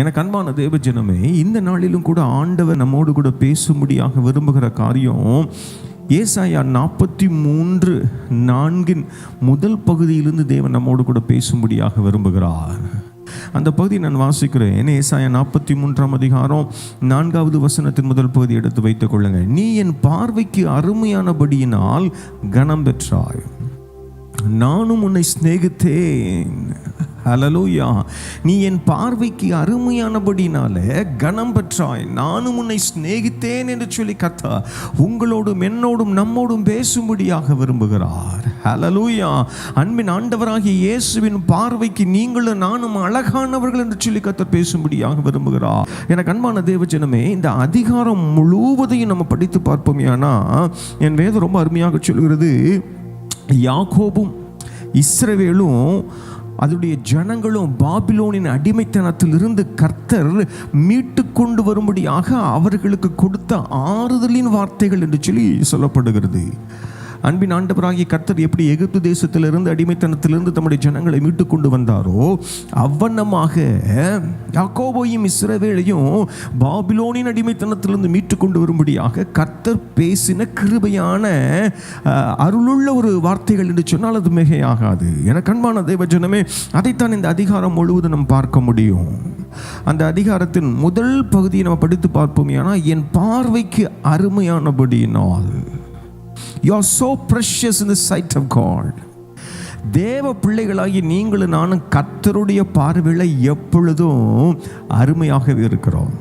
எனக்கு அன்பான தேவ ஜனமே இந்த நாளிலும் கூட ஆண்டவர் நம்மோடு கூட பேசும்படியாக விரும்புகிற காரியம் ஏசாயா நாற்பத்தி மூன்று நான்கின் முதல் பகுதியிலிருந்து தேவன் நம்மோடு கூட பேசும்படியாக விரும்புகிறார். அந்த பகுதி நான் வாசிக்கிறேன். ஏசாயா நாற்பத்தி மூன்றாம் அதிகாரம் நான்காவது வசனத்தின் முதல் பகுதி எடுத்து வைத்துக் கொள்ளுங்க நீ என் பார்வைக்கு அருமையானபடியினால் கனம் பெற்றாய் நானும் உன்னை சிநேகித்தேன். ஹலலூயா நீ என் பார்வைக்கு அருமையானபடினால கனம் பெற்றாய். நானும் உன்னை சிநேகித்தேன் என்று சொல்லி கத்தா உங்களோடும் என்னோடும் நம்மோடும் பேசும்படியாக விரும்புகிறார். ஹலலூயா அன்பின் ஆண்டவராகிய இயேசுவின் பார்வைக்கு நீங்களும் நானும் அழகானவர்கள் என்று சொல்லி கத்த பேசும்படியாக விரும்புகிறார். எனக்கு அன்பான தேவஜனமே இந்த அதிகாரம் முழுவதையும் நம்ம படித்து பார்ப்போம் ஏன்னா என் வேதம் ரொம்ப அருமையாக சொல்கிறது. யாக்கோபும் இஸ்ரவேலும் அதனுடைய ஜனங்களும் பாபிலோனின் அடிமைத்தனத்திலிருந்து கர்த்தர் மீட்டு கொண்டு வரும்படியாக அவர்களுக்கு கொடுத்த ஆறுதலின் வார்த்தைகள் என்று சொல்லி சொல்லப்படுகிறது. அன்பின் ஆண்டவராகிய கர்த்தர் எப்படி எகிப்து தேசத்திலிருந்து அடிமைத்தனத்திலிருந்து தம்முடைய ஜனங்களை மீட்டு கொண்டு வந்தாரோ அவ்வண்ணமாக யாக்கோபையும் இஸ்ரவேலையும் பாபிலோனின் அடிமைத்தனத்திலிருந்து மீட்டு கொண்டு வரும்படியாக கர்த்தர் பேசின கிருபையான அருளுள்ள ஒரு வார்த்தைகள் என்று சொன்னால் அது மிகையாகாது. என கண்மான தேவ அதைத்தான் இந்த அதிகாரம் முழுவதும் நம்ம பார்க்க முடியும். அந்த அதிகாரத்தின் முதல் பகுதியை நம்ம படித்து பார்ப்போம் ஏன்னா என் பார்வைக்கு அருமையானபடியினால். You are so precious in the sight of God தேவ பிள்ளைகளாகி நீங்களும் நானும் கர்த்தருடைய பார்வையில் எப்பொழுதும் அருமையாகவே இருக்கிறோம்.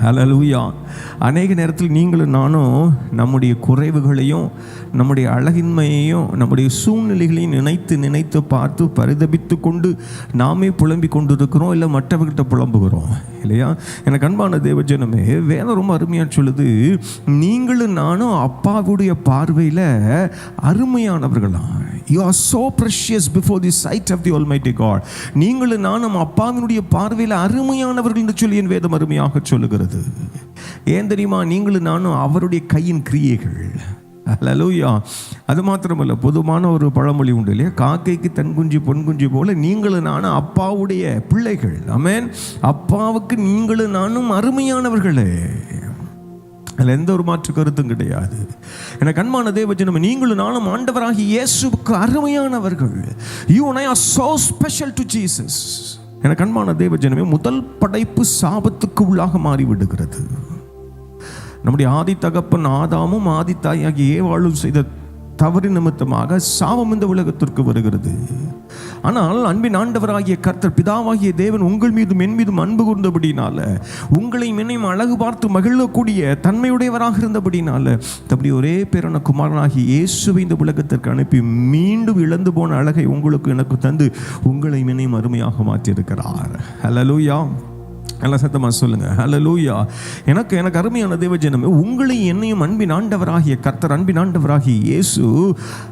ஹலலூயா அநேக நேரத்தில் நீங்களும் நானும் நம்முடைய குறைவுகளையும் நம்முடைய அழகின்மையையும் நம்முடைய சூழ்நிலைகளையும் நினைத்து நினைத்து பார்த்து பரிதபித்து கொண்டு நாமே புலம்பிக் கொண்டு இருக்கிறோம் இல்லை மற்றவர்கிட்ட புலம்புகிறோம் இல்லையா? எனக்கு அன்பான தேவஜனமே வேதம் ரொம்ப அருமையாக சொல்லுது நீங்களும் நானும் அப்பாவுடைய பார்வையில் அருமையானவர்களா you are so precious before the sight of the almighty God நீங்களும் நானும் அப்பாவினுடைய பார்வையில் அருமையானவர்கள் என்று சொல்லி என் வேதம் அருமையாக சொல்லுகிறது. ஏன் தெரியுமா? நீங்களும் நானும் அவருடைய கையின் கிரியைகள். லலூயா அது மாத்திரமல்ல பொதுவான ஒரு பழமொழி உண்டு இல்லையா? காக்கைக்கு தன் குஞ்சு பொன் குஞ்சு போல நீங்களும் நானும் அப்பாவுடைய பிள்ளைகள். அமேன் அப்பாவுக்கு நீங்களும் நானும் அருமையானவர்களே. அதில் எந்த ஒரு மாற்று கருத்தும் கிடையாது. எனக்கு கண்மான தேவஜனம் நீங்களும் நானும் ஆண்டவராகி இயேசுக்கு அருமையானவர்கள். You and I are special to to Jesus. கண்மான அன்பான தேவஜனமே முதல் படைப்பு சாபத்துக்கு உள்ளாக மாறிவிடுகிறது. நம்முடைய ஆதி தகப்பன் ஆதாமும் ஆதி தாயாகிய ஏவாளும் செய்த தவறு நிமித்தமாக சாபம் இந்த உலகத்திற்கு வருகிறது. ஆனால் அன்பின் ஆண்டவராகிய கர்த்தர் பிதாவாகிய தேவன் உங்கள் மீதும் என் மீதும் அன்பு கூர்ந்தபடினால உங்களையும் என்னையும் அழகு பார்த்து மகிழக்கூடிய தன்மையுடையவராக இருந்தபடினால தப்படி ஒரே பேரான குமாரனாகிய இயேசுவை இந்த உலகத்திற்கு அனுப்பி மீண்டும் இழந்து போன அழகை உங்களுக்கு எனக்கு தந்து உங்களையும் என்னையும் அருமையாக மாற்றியிருக்கிறார். ஹலோ யா எல்லாம் சத்தமாக சொல்லுங்கள் ஹலோ லூயா எனக்கு எனக்கு அருமையான தேவஜனமே உங்களையும் என்னையும் அன்பின் ஆண்டவராகிய கர்த்தர் அன்பின் ஆண்டவராகிய இயேசு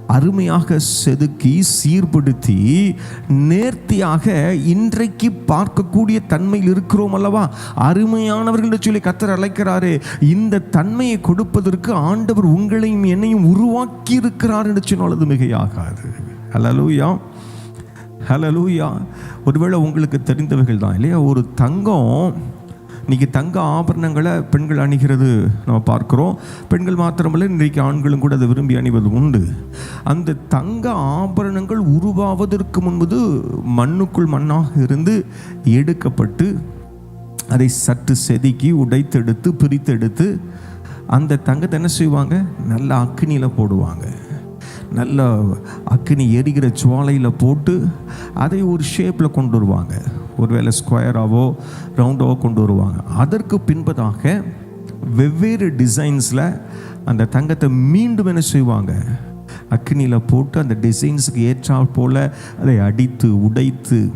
அருமையாக செதுக்கி சீர்படுத்தி நேர்த்தியாக இன்றைக்கு பார்க்கக்கூடிய தன்மையில் இருக்கிறோம் அல்லவா? அருமையானவர்கள் சொல்லி கர்த்தர் அழைக்கிறாரே இந்த தன்மையை கொடுப்பதற்கு ஆண்டவர் உங்களையும் என்னையும் உருவாக்கி இருக்கிறார் என்று சொன்னால் அது மிகையாகாது. ஹலோ ஹலலூயா ஒருவேளை உங்களுக்கு தெரிந்தவைகள் தான் இல்லையா? ஒரு தங்கம் இன்னைக்கு தங்க ஆபரணங்களை பெண்கள் அணிகிறது நம்ம பார்க்குறோம். பெண்கள் மாத்திரமல்ல இன்றைக்கு ஆண்களும் கூட அதை விரும்பி அணிவது உண்டு. அந்த தங்க ஆபரணங்கள் உருவாவதற்கு முன்பது மண்ணுக்குள் மண்ணாக இருந்து எடுக்கப்பட்டு அதை சற்று செதுக்கி உடைத்தெடுத்து பிரித்தெடுத்து அந்த தங்கத்தை என்ன செய்வாங்க? நல்ல அக்கினியில் போடுவாங்க. நல்ல அக்னி எரிகிற சுவாலையில் போட்டு அதை ஒரு ஷேப்பில் கொண்டு வருவாங்க. ஒருவேளை ஸ்கொயராகவோ ரவுண்டாவோ கொண்டு வருவாங்க. அதற்கு பின்பதாக வெவ்வேறு டிசைன்ஸில் அந்த தங்கத்தை மீண்டும் என்ன செய்வாங்க? அக்னியில் போட்டு அந்த டிசைன்ஸுக்கு ஏற்றால் போல் அதை அடித்து உடைத்து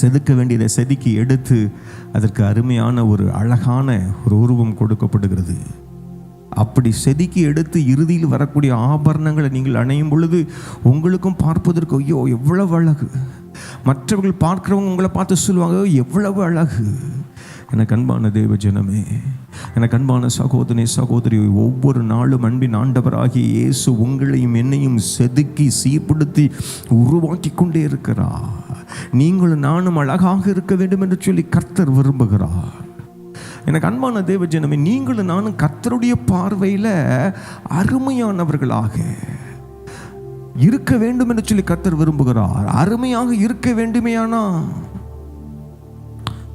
செதுக்க வேண்டியதை செதுக்கி எடுத்து அதற்கு அருமையான ஒரு அழகான ஒரு உருவம் கொடுக்கப்படுகிறது. அப்படி செதுக்கி எடுத்து இறுதியில் வரக்கூடிய ஆபரணங்களை நீங்கள் அணையும் பொழுது உங்களுக்கும் பார்ப்பதற்கு ஐயோ எவ்வளவு அழகு. மற்றவர்கள் பார்க்குறவங்க உங்களை பார்த்து சொல்லுவாங்க எவ்வளவு அழகு. எனக்கு அன்பான தேவ ஜனமே எனக்கு அன்பான சகோதரி சகோதரி ஒவ்வொரு நாளும் அன்பின் ஆண்டவராகிய இயேசு உங்களையும் என்னையும் செதுக்கி சீர்படுத்தி உருவாக்கி கொண்டே இருக்கிறார். நீங்களும் நானும் அழகாக இருக்க வேண்டும் என்று சொல்லி கர்த்தர் விரும்புகிறார். எனக்கு அன்பான தேவஜனமே நீங்களும் நானும் கத்தருடைய பார்வையில் அருமையானவர்களாக இருக்க வேண்டும் என்று சொல்லி கத்தர் விரும்புகிறார். அருமையாக இருக்க வேண்டுமேயானா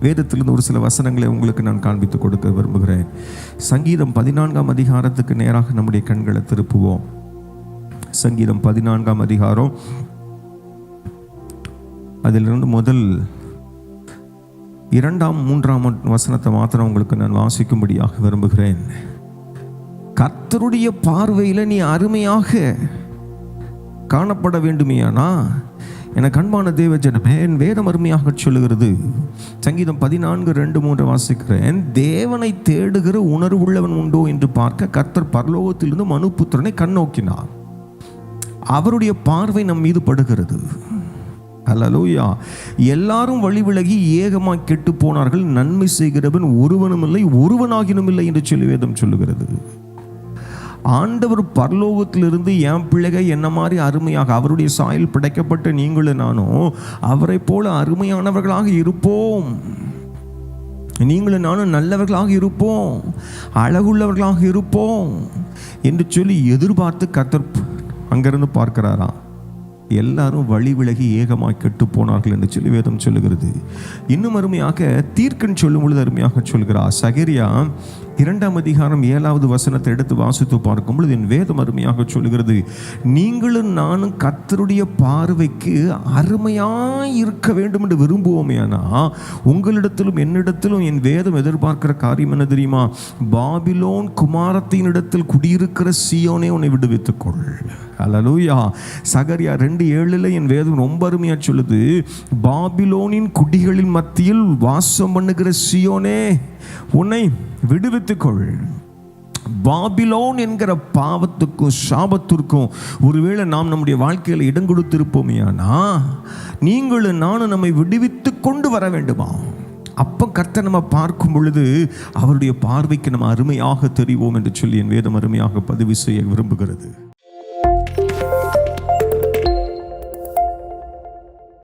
வேதத்திலிருந்து ஒரு சில வசனங்களை உங்களுக்கு நான் காண்பித்து கொடுக்க விரும்புகிறேன். சங்கீதம் பதினான்காம் அதிகாரத்துக்கு நேராக நம்முடைய கண்களை திருப்புவோம். சங்கீதம் பதினான்காம் அதிகாரம் அதிலிருந்து முதல் இரண்டாம் மூன்றாம் வசனத்தை மாத்திரம் உங்களுக்கு நான் வாசிக்கும்படியாக விரும்புகிறேன். கர்த்தருடைய பார்வையில் நீ அருமையாக காணப்பட வேண்டுமேயானா? என கண்பான தேவ ஜனமே என் வேதம் அருமையாக சொல்லுகிறது. சங்கீதம் பதினான்கு ரெண்டு மூன்று வாசிக்கிறேன். தேவனை தேடுகிற உணர்வுள்ளவன் உண்டோ என்று பார்க்க கர்த்தர் பரலோகத்திலிருந்து மனுபுத்திரனை கண்ணோக்கினார். அவருடைய பார்வை நம் மீது படுகிறது. அல்லலூயா எல்லாரும் வழி விலகி ஏகமாக கெட்டு போனார்கள். நன்மை செய்கிறவன் ஒருவனும் இல்லை ஒருவனாகினும் இல்லை என்று சொல்லி வேதம் சொல்லுகிறது. ஆண்டவர் பரலோகத்திலிருந்து என் பிள்ளைக என்ன மாதிரி அருமையாக அவருடைய சாயல் படைக்கப்பட்ட நீங்களும் நானும் அவரை போல அருமையானவர்களாக இருப்போம். நீங்களும் நானும் நல்லவர்களாக இருப்போம் அழகுள்ளவர்களாக இருப்போம் என்று சொல்லி எதிர்பார்த்து கத்தர் அங்கிருந்து பார்க்கிறாராம். எல்லாரும் வழி விலகி ஏகமாய் கெட்டு போனார்கள் என்று சொல்லி வேதம் சொல்லுகிறது. இன்னும் அருமையாக தீர்க்கன் சொல்லும் பொழுது அருமையாக சொல்கிறார் சகரியா இரண்டாம் அதிகாரம் ஏழாவது வசனத்தை எடுத்து வாசித்து பார்க்கும் பொழுது என் வேதம் அருமையாக சொல்கிறது நீங்களும் நானும் கத்தருடைய பார்வைக்கு அருமையாக இருக்க வேண்டும் என்று விரும்புவோமே ஆனால் உங்களிடத்திலும் என்னிடத்திலும் என் வேதம் எதிர்பார்க்கிற காரியம் என்ன தெரியுமா? பாபிலோன் குமாரத்தின் இடத்தில் குடியிருக்கிற சியோனே உன்னை விடுவித்துக்கொள். அலலூயா சகரியா ரெண்டு ஏழுல என் வேதம் ரொம்ப அருமையாக சொல்லுது பாபிலோனின் குடிகளின் மத்தியில் வாசம் பண்ணுகிற சியோனே உன்னை விடுவித்துக்கொள். பாபிலோன் என்கிற பாவத்துக்கும் சாபத்திற்கும் ஒருவேளை நாம் நம்முடைய வாழ்க்கையில் இடம் கொடுத்திருப்போமேயானா நீங்களும் நானும் நம்மை விடுவித்து கொண்டு வர வேண்டுமா? அப்போ கர்த்தர் நம்ம பார்க்கும் பொழுது அவருடைய பார்வைக்கு நம்ம அருமையாக தெரிவோம் என்று சொல்லி என் வேதம் அருமையாக பதிவு செய்ய விரும்புகிறது.